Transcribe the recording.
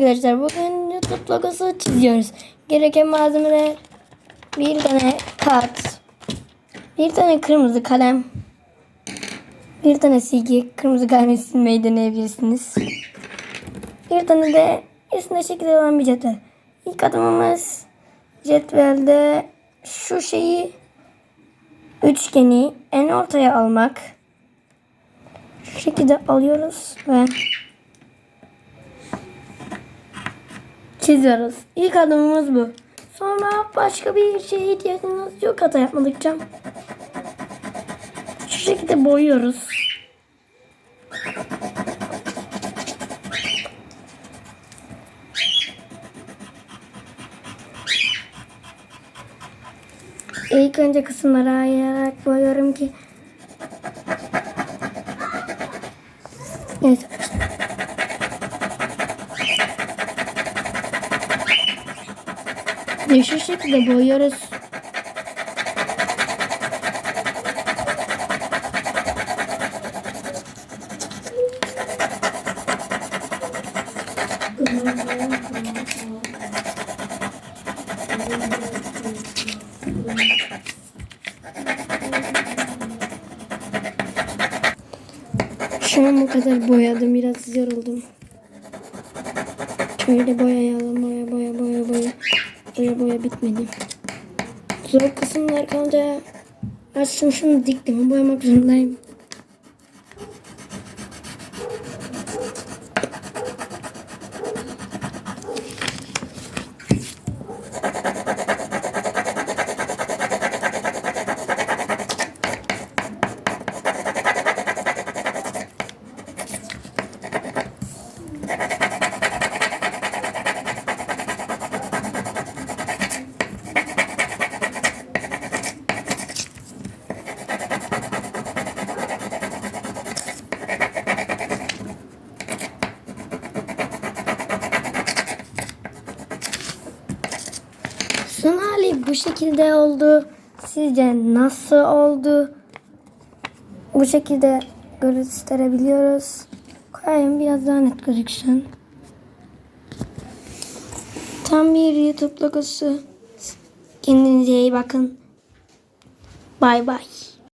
Arkadaşlar bugün YouTube logosu çiziyoruz. Gereken malzemeler bir tane kağıt, bir tane kırmızı kalem, bir tane silgi, kırmızı kalemi silmeyi deneyebilirsiniz. Bir tane de üstünde şekilde olan bir cetvel. İlk adımımız cetvelde şu şeyi üçgeni en ortaya almak. Şu şekilde alıyoruz ve çiziyoruz. İlk adımımız bu. Sonra başka bir şeye ihtiyacımız yok hata yapmadıkça. Şu şekilde boyuyoruz. İlk önce kısımları ayırarak boyuyorum ki Neyse. Ve şu şekilde boyuyoruz. Şu an bu kadar boyadım. Biraz yoruldum. Şöyle boyayalım. Boya boya boya boya. Boya boya bitmedi. Zor kısımlar kalınca açtım şunu diktim. Boyamak zorundayım. Son hali bu şekilde oldu. Sizce nasıl oldu? Bu şekilde gösterebiliyoruz. Koyayım biraz daha net gözüksün. Tam bir YouTube logosu. Kendinize iyi bakın. Bay bay.